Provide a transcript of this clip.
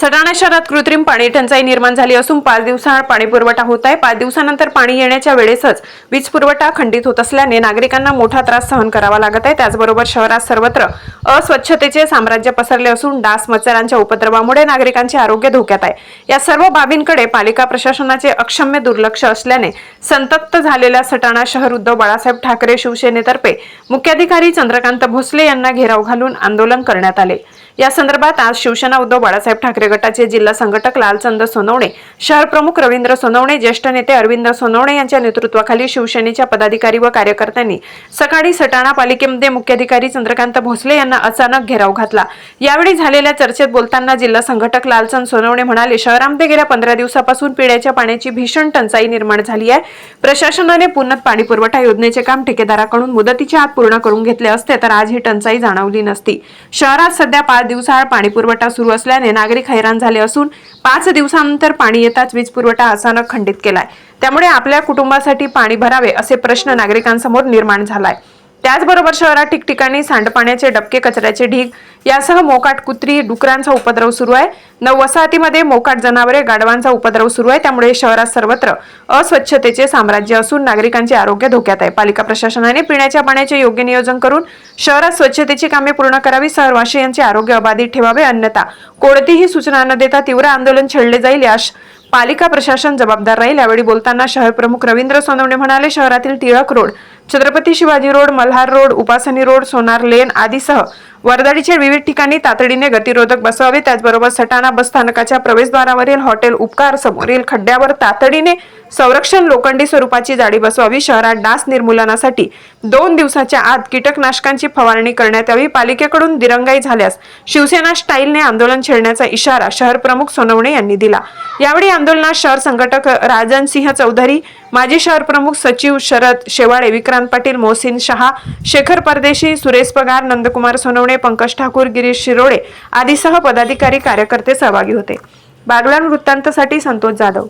सटाणा शहरात कृत्रिम पाणी टंचाई निर्माण झाली असून पाच दिवसाआड पाणी पुरवठा होत आहे पाच दिवसानंतर पाणी येण्याच्या वेळेसच वीज पुरवठा खंडित होत असल्याने नागरिकांना मोठा त्रास सहन करावा लागत आहे. त्याचबरोबर शहरात सर्वत्र अस्वच्छतेचे साम्राज्य पसरले असून डास मच्छरांच्या उपद्रवामुळे नागरिकांचे आरोग्य धोक्यात आहे. या सर्व बाबींकडे पालिका प्रशासनाचे अक्षम्य दुर्लक्ष असल्याने संतप्त झालेल्या सटाणा शहर उद्धव बाळासाहेब ठाकरे शिवसेनेतर्फे मुख्याधिकारी चंद्रकांत भोसले यांना घेराव घालून आंदोलन करण्यात आले. या संदर्भात आज शिवसेना उद्धव बाळासाहेब ठाकरे गटाचे जिल्हा संघटक लालचंद सोनवणे शहर प्रमुख रवींद्र सोनवणे ज्येष्ठ नेते अरविंद सोनवणे यांच्या नेतृत्वाखाली शिवसेनेच्या पदाधिकारी व कार्यकर्त्यांनी सकाळी सटाणा पालिकेमध्ये मुख्याधिकारी चंद्रकांत भोसले यांना अचानक घेराव घातला. यावेळी झालेल्या चर्चेत बोलताना जिल्हा संघटक लालचंद सोनवणे म्हणाले शहरामध्ये गेल्या पंधरा दिवसापासून पिण्याच्या पाण्याची भीषण टंचाई निर्माण झाली आहे. प्रशासनाने पूर्ण पाणी पुरवठा योजनेचे काम ठेकेदाराकडून मुदतीच्या आत पूर्ण करून घेतले असते तर आज ही टंचाई जाणवली नसती. शहरात सध्या पाच दिवसाआड पाणी पुरवठा सुरू असल्याने नागरिक हैराण झाले असून पाच दिवसानंतर पाणी येताच वीज पुरवठा अचानक खंडित केलाय. त्यामुळे आपल्या कुटुंबासाठी पाणी भरावे असे प्रश्न नागरिकांसमोर निर्माण झालाय. त्याचबरोबर शहरात ठिकठिकाणी सांडपाण्याचे डबके कचऱ्याचे ढीग यासह मोकाट कुत्री डुकरांचा उपद्रव सुरू आहे. नऊ वसाहतीमध्ये मोकाट जनावरे गाढवांचा उपद्रव सुरू आहे. त्यामुळे शहरात सर्वत्र अस्वच्छतेचे साम्राज्य असून नागरिकांचे आरोग्य धोक्यात आहे. पालिका प्रशासनाने पिण्याच्या पाण्याचे योग्य नियोजन करून शहरात स्वच्छतेची कामे पूर्ण करावी. शहरवासियांचे आरोग्य अबाधित ठेवावे. अन्यथा कोणतीही सूचना न देता तीव्र आंदोलन छेडले जाईल यास पालिका प्रशासन जबाबदार राहील. यावेळी बोलताना शहर प्रमुख रवींद्र सोनवणे म्हणाले शहरातील Tilak road Chhatrapati Shivaji road Malhar road Upasani road Sonar lane आदीसह वर्दळीचे विविध ठिकाणी तातडीने गतिरोधक बसवावे त्याचबरोबर सटाणा बस स्थानकाच्या प्रवेशद्वारावरील हॉटेल उपकार समोरील खड्ड्यावर तातडीने संरक्षण लोखंडी स्वरूपाची जाडी बसवावी शहरात डास निर्मूलनासाठी दोन दिवसाच्या आत कीटकनाशकांची फवारणी करण्यात यावी पालिकेकडून दिरंगाई झाल्यास शिवसेना स्टाईलने आंदोलन छेडण्याचा इशारा शहर प्रमुख सोनवणे यांनी दिला. यावेळी आंदोलनात शहर संघटक राजन सिंह चौधरी माजी शहर प्रमुख सचिव शरद शेवाळे विक्रांत पाटील मोहसिन शहा शेखर परदेशी सुरेश पगार नंदकुमार सोनवणे सोनवणे पंकज ठाकूर गिरीश शिरोळे आदीसह पदाधिकारी कार्यकर्ते सहभागी होते. बागलान वृत्तांतसाठी संतोष जाधव.